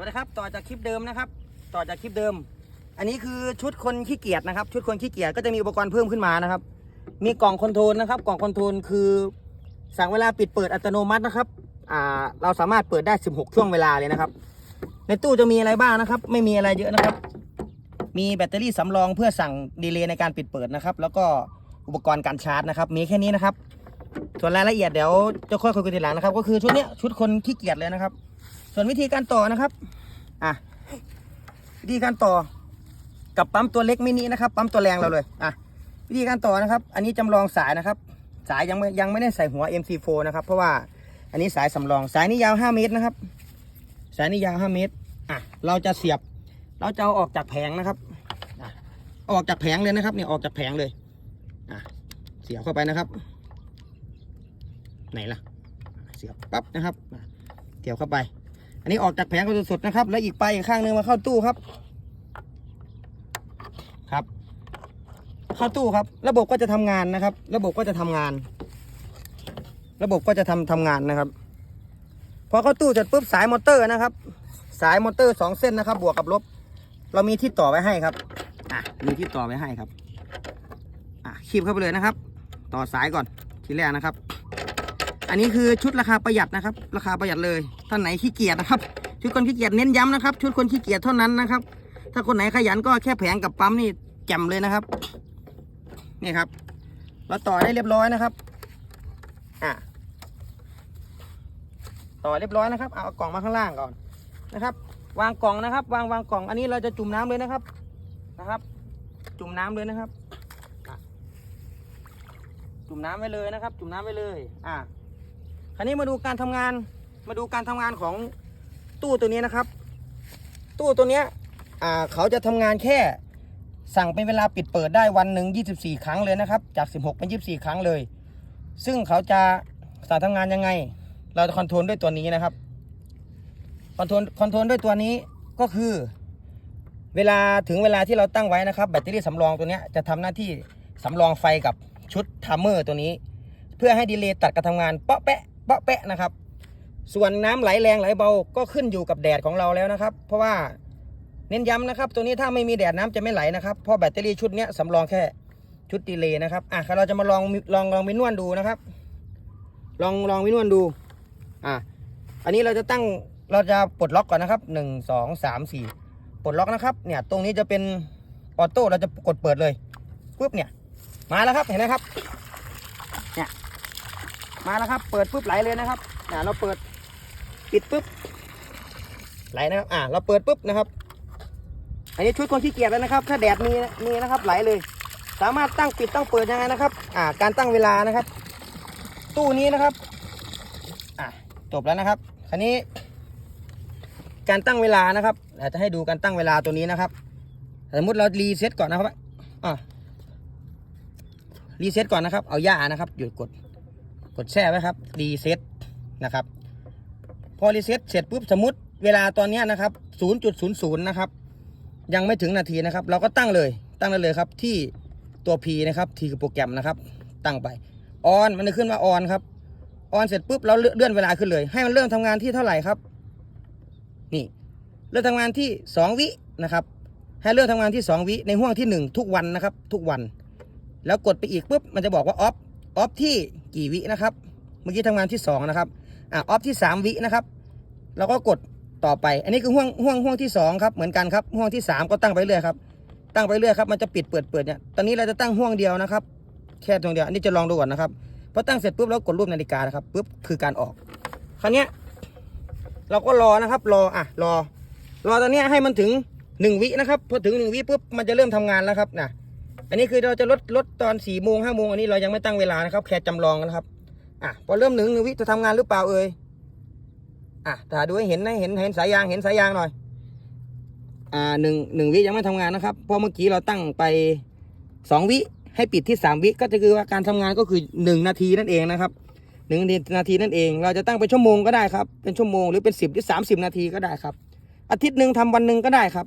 วัสดีครับ ต่อจากคลิปเดิมนะครับ ต่อจากคลิปเดิม อันนี้คือชุดคนขี้เกียจนะครับ ชุดคนขี้เกียจก็จะมีอุปกรณ์เพิ่มขึ้นมานะครับ มีกล่องคอนโทรลนะครับ กล่องคอนโทรลคือสั่งเวลาปิดเปิดอัตโนมัตินะครับอ่าเราสามารถเปิดได้ 16 ช่วงเวลาเลยนะครับ ในตู้จะมีอะไรบ้างนะครับ ไม่มีอะไรเยอะนะครับ มีแบตเตอรี่สำรองเพื่อสั่งดีเลย์ในการปิดเปิดนะครับ แล้วก็อุปกรณ์การชาร์จนะครับ มีแค่นี้นะครับ ส่วนรายละเอียดเดี๋ยวจะค่อยคุยกันทีหลังนะครับ ก็คือชุดเนี้ยชุดคนขี้เกียจเลยนะครับ ส่วนวิธีการต่อนะครับ อะ วิธีการต่อ กับปั๊มตัวเล็กมินินะครับ ปั๊มตัวแรงเราเลย อะ วิธีการต่อนะครับ อันนี้จำลองสายนะครับ สายยังไม่ยังไม่ได้ใส่หัว MC4 นะครับ เพราะว่าอันนี้สายสำรอง สายนี้ยาว 5 เมตรนะครับ สายนี้ยาว 5 เมตร อะ เราจะเสียบ เราจะเอาออกจากแผงนะครับอะออกจากแผงเลยนะครับเนี่ยออกจากแผงเลย อะ เสียบเข้าไปนะครับ ไหนล่ะ เสียบปั๊บนะครับ เสียบเข้าไป อันนี้ออกจากแผงก็สดๆนะครับ แล้วอีกไปอีกข้างหนึงมาเข้าตู้ครับ ครับ เข้าตู้ครับ ระบบก็จะทำงานนะครับ ระบบก็จะทำงาน ระบบก็จะทำทำงานนะครับ พอเข้าตู้เสร็จปุ๊บสายมอเตอร์นะครับ สายมอเตอร์สองเส้นนะครับ บวกกับลบ เรามีที่ต่อไว้ให้ครับ อะ มีที่ต่อไว้ให้ครับ อะคีบเข้าไปเลยนะครับ ต่อสายก่อนทีแรกนะครับ อันนี้คือชุดราคาประหยัดนะครับ ราคาประหยัดเลยท่านไหนขี้เกียจนะครับ ชุดคนขี้เกียจเน้นย้ำนะครับ ชุดคนขี้เกียจเท่านั้นนะครับ ถ้าคนไหนขยันก็แค่แผงกับปั๊มนี่แจ่มเลยนะครับ นี่ครับเราต่อได้เรียบร้อยนะครับอะต่อเรียบร้อยนะครับ เอากล่องมาข้างล่างก่อนนะครับ วางกล่องนะครับ วางวางกล่อง อันนี้เราจะจุ่มน้ำเลยนะครับนะครับ จุ่มน้ำเลยนะครับ จุ่มน้ำไว้เลยนะครับ จุ่มน้ำไว้เลย อะ คราวนี้มาดูการทำงาน มาดูการทำงานของตู้ตัวนี้นะครับ ตู้ตัวเนี้ยอ่าเขาจะทำงานแค่สั่งเป็นเวลาปิดเปิดได้วันหนึ่ง24 ครั้งเลยนะครับ จาก 16 เป็น 24 ครั้งเลย ซึ่งเขาจะสั่งทำงานยังไง เราจะคอนโทรลด้วยตัวนี้นะครับ คอนโทรลคอนโทรลด้วยตัวนี้ก็คือ เวลาถึงเวลาที่เราตั้งไว้นะครับ แบตเตอรี่สำรองตัวนี้จะทำหน้าที่สำรองไฟกับชุดทัมเมอร์ตัวนี้ เพื่อให้ดีเลย์ตัดการทำงานเปาะแปะ เปาะแปะนะครับ ส่วนน้ำไหลแรงไหลเบาก็ขึ้นอยู่กับแดดของเราแล้วนะครับ เพราะว่าเน้นย้ำนะครับ ตัวนี้ถ้าไม่มีแดดน้ำจะไม่ไหลนะครับเพราะแบตเตอรี่ชุดนี้ยสำรองแค่ชุดดีเลย์นะครับอะเราจะมาลองลองลองวินวนดูนะครับ ลองลองวินวนดูอะอันนี้เราจะตั้งเราจะปลดล็อกก่อนนะครับหนึ่งสองสามสี่ปลดล็อกนะครับ เนี่ย ตรงนี้จะเป็นออโต้เราจะกดเปิดเลยปุ๊บเนี่ย มาแล้วครับเห็นไหมครับ มาแล้วครับ เปิดปุ๊บไหลเลยนะครับเนี่ยเราเปิดปิดปุ๊บไหลนะครับ อ่า เราเปิดปุ๊บนะครับ อันนี้ชุดคนขี้เกียจแล้วนะครับ ถ้าแดดมีมีนะครับ ไหลเลย สามารถตั้งปิดตั้งเปิดยังไงนะครับ อ่า การตั้งเวลานะครับ ตู้นี้นะครับ อะจบแล้วนะครับ คราวนี้ การตั้งเวลานะครับเราจะให้ดูการตั้งเวลาตัวนี้นะครับ สมมติเรารีเซ็ตก่อนนะครับ อะรีเซ็ตก่อนนะครับ เอาย่านะครับ หยุดกด กดแช่ไว้ครับรีเซ็ตนะครับ พอรีเซ็ตเสร็จปุ๊บสมมติเวลาตอนนี้นะครับ 0.00 นะครับ ยังไม่ถึงนาทีนะครับ เราก็ตั้งเลยตั้งได้เลยครับที่ตัว P นะครับ T คือโปรแกรมนะครับ ตั้งไปออนมันจะขึ้นว่าออนครับออนเสร็จปุ๊บเราเลื่อนเวลาขึ้นเลย ให้มันเริ่มทำงานที่เท่าไหร่ครับ นี่ เริ่มทำงานที่ 2 วินะครับ ให้เริ่มทำงานที่ 2 วิในห่วงที่ 1 ทุกวันนะครับ ทุกวัน แล้วกดไปอีกปุ๊บมันจะบอกว่าออฟ ออฟที่กี่วินะครับ เมื่อกี้ทำงานที่ 2 นะครับอะออฟที่ 3 วินะครับเราก็กดต่อไป อันนี้คือห่วงห่วงห่วงที่2ครับเหมือนกันครับห่วงที่ 3 ก็ตั้งไปเรื่อยครับตั้งไปเรื่อยครับมันจะปิดเปิดเปิดเนี่ยตอนนี้เราจะตั้งห่วงเดียวนะครับ แค่ตรงเดียวอันนี้จะลองดูก่อนนะครับพอตั้งเสร็จปุ๊บเรากดรูปนาฬิกานะครับปุ๊บคือการออกคราวนี้เราก็รอนะครับรออะรอ รอตอนนี้ให้มันถึงหนึ่งวินะครับพอถึงหนึ่งวิปุ๊บมันจะเริ่มทำงานแล้วครับนะ อันนี้คือเราจะลดลดตอนสี่โมงห้าโมงอันนี้เรายังไม่ตั้งเวลานะครับแค่จำลองนะครับ อะพอเริ่มหนึ่งวิจะทำงานหรือเปล่าเอ่ยอะถ้าดูให้เห็นนะเห็นเห็นสายยางเห็นสายยางหน่อย อ่าหนึ่งหนึ่งวิยังไม่ทำงานนะครับเพราะเมื่อกี้เราตั้งไปสองวิให้ปิดที่สามวิก็จะคือว่าการทำงานก็คือหนึ่งนาทีนั่นเองนะครับหนึ่งนาทีนั่นเอง เราจะตั้งเป็นชั่วโมงก็ได้ครับ เป็นชั่วโมงหรือเป็นสิบหรือสามสิบนาทีก็ได้ครับ อาทิตย์หนึ่งทำวันหนึ่งก็ได้ครับ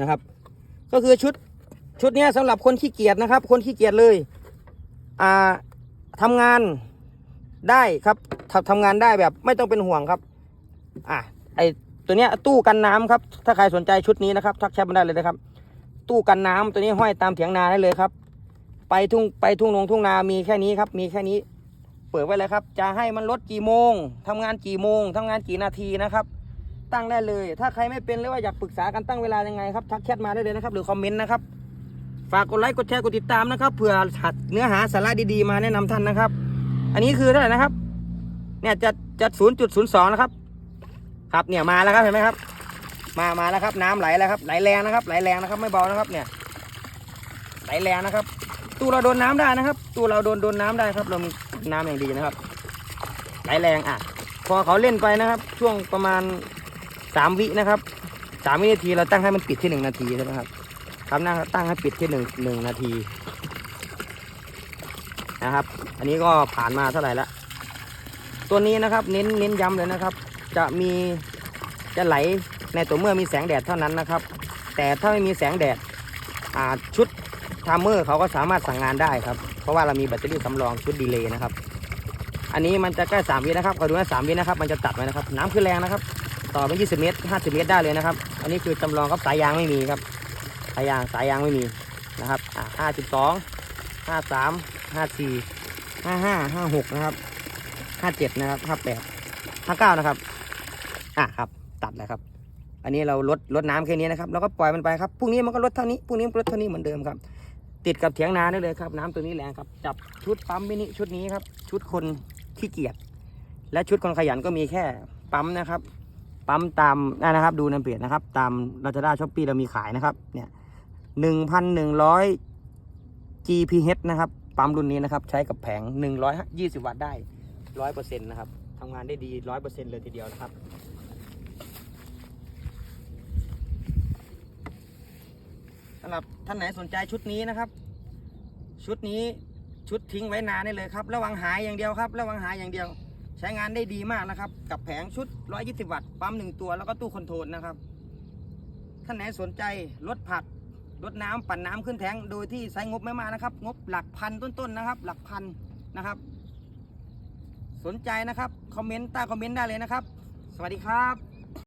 นะครับ ก็คือชุด ชุดนี้ยสำหรับคนขี้เกียจนะครับ คนขี้เกียจเลยอ่าทำงานได้ครับทำทงานได้แบบไม่ต้องเป็นห่วงครับ อะไอตัวเนี้ยตู้กันน้ำครับ ถ้าใครสนใจชุดนี้นะครับทักแชทมาได้เลยนะครับ ตู้กันน้ำตัวนี้ห้อยตามเถียงนาได้เลยครับ ไปทุ่งไปทุ่งนงทุ่งนามีแค่นี้ครับ มีแค่นี้ เปิดไว้เลยครับ จะให้มันลดกี่โมงทำงานกี่โมงทำงานกี่นาทีนะครับ ตั้งได้เลย ถ้าใครไม่เป็นหรือว่าอยากปรึกษากันตั้งเวลายังไงครับทักแชทมาได้เลยนะครับ หรือคอมเมนต์นะครับ ฝากกดไลค์กดแชร์กดติดตามนะครับเผื่อหัดเนื้อหาสาระดีๆมาแนะนำท่านนะครับ อันนี้คือเท่าไหร่นะครับ เนี่ยจะจะศูนย์จุดศูนย์สองนะครับ ครับเนี่ยมาแล้วครับเห็นไหมครับ มามาแล้วครับน้ำไหลแล้วครับไหลแรงนะครับไหลแรงนะครับไม่เบานะครับเนี่ย ไหลแรงนะครับ ตู้เราโดนน้ำได้นะครับ ตู้เราโดนโดนน้ำได้ครับเรามีน้ำอย่างดีนะครับ ไหลแรงอะ พอเขาเล่นไปนะครับ ช่วงประมาณสามวินะครับสามวินาทีเราตั้งให้มันปิดที่หนึ่งนาทีใช่ไหมครับ ครับนั่งตั้งให้ปิดที่หนึ่งหนึ่งนาที นะครับ อันนี้ก็ผ่านมาเท่าไหร่ละตัวนี้นะครับ เน้นเน้นย้ำเลยนะครับ จะมีจะไหลในตัวเมื่อมีแสงแดดเท่านั้นนะครับ แต่ถ้าไม่มีแสงแดดชุดทามเมอร์เขาก็สามารถสั่งงานได้ครับ เพราะว่าเรามีแบตเตอรี่สำรองชุดดีเลย์นะครับ อันนี้มันจะใกล้สามวินะครับขอดูนะสามวินะครับ มันจะตัดไว้นะครับ น้ำคือแรงนะครับ ต่อไปยี่สิบเมตรห้าสิบเมตรได้เลยนะครับ อันนี้คือจำลองครับสายยางไม่มีครับ สายยางสายยางไม่มีนะครับอ่าห้าสิบสองห้าสามห้าสี่ห้าห้าห้าหกนะครับห้าเจ็ดนะครับห้าแปดห้าเก้านะครับอะครับตัดแล้วครับ อันนี้เราลดลดน้ำแค่นี้นะครับแล้วก็ปล่อยมันไปครับพรุ่งนี้มันก็ลดเท่านี้พรุ่งนี้มันก็ลดเท่านี้เหมือนเดิมครับ ติดกับเถียงนาได้เลยครับ น้ำตัวนี้แรงครับ จับชุดปั๊มมินิชุดนี้ครับ ชุดคนขี้เกียจและชุดคนขยันก็มีแค่ปั๊มนะครับ ปั๊มตามนั่นนะครับ ดูในเพจนะครับ ตามลาซาด้าช้อปปี้เรามีขายนะครับเนี่ย หนึ่งพันหนึ่งร้อย GPH นะครับ ปั๊มรุ่นนี้นะครับ ใช้กับแผงหนึ่งร้อยยี่สิบวัตต์ได้ร้อยเปอร์เซ็นต์นะครับทำงานได้ดีร้อยเปอร์เซ็นต์เลยทีเดียวนะครับสำหรับท่านไหนสนใจชุดนี้นะครับ ชุดนี้ชุดทิ้งไว้นานได้เลยครับระวังหายอย่างเดียวครับ ระวังหายอย่างเดียว ใช้งานได้ดีมากนะครับ กับแผงชุด 120 วัตต์ปั๊มหนึ่งตัวแล้วก็ตู้คอนโทรลนะครับท่านไหนสนใจลดผัก ลดน้ำปั่นน้ำขึ้นแทงโดยที่ใช้งบไม่มากนะครับ งบหลักพันต้นๆนะครับ หลักพันนะครับ สนใจนะครับคอมเมนต์ใต้คอมเมนต์ได้เลยนะครับ สวัสดีครับ